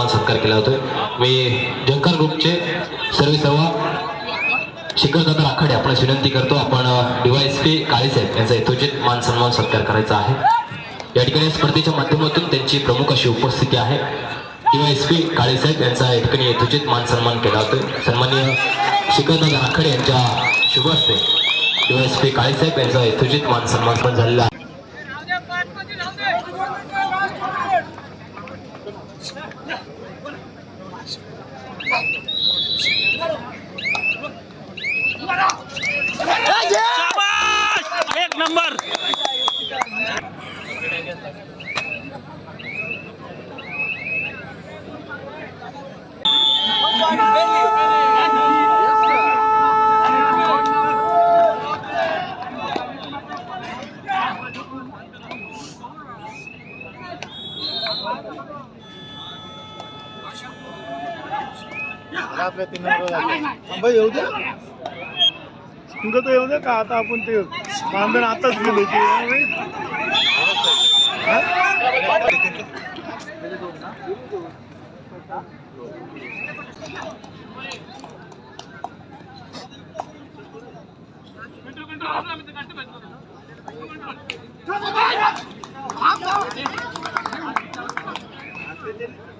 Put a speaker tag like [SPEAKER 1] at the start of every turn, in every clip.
[SPEAKER 1] सन्मान सत्कार केला होतोय मी जंकर ग्रुपचे सर्व सर्व शिखरदादा राखाडे आपण विनंती करतो आपण डिवायस पी काळेसाहेब यांचा यथोचित मान सन्मान सत्कार करायचा आहे. या ठिकाणी स्पर्धेच्या माध्यमातून त्यांची प्रमुख अशी उपस्थिती आहे. डिवायस पी काळेसाहेब यांचा या ठिकाणी यथोचित मान सन्मान केला होतो सन्माननीय शिखरदादा राखाडे यांच्या शुभ असते डिवायस पी काळेसाहेब यांचा यथोचित मान सन्मान पण झालेला आहे.
[SPEAKER 2] 来过来过来
[SPEAKER 3] आपल्या तीन नंबर येऊ दे संघ तर येऊ दे का? आता आपण ते बांधण आताच गेलो ते
[SPEAKER 4] आनंदाचा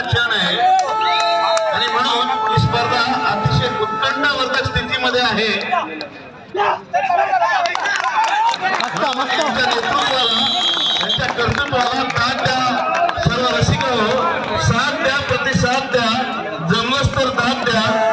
[SPEAKER 4] क्षण आहे आणि म्हणून ही स्पर्धा अतिशय उत्कंठावर्धक स्थितीमध्ये आहे. सर्व रसिक हो साथ द्या प्रतिसाद द्या जमलंच तर दाद द्या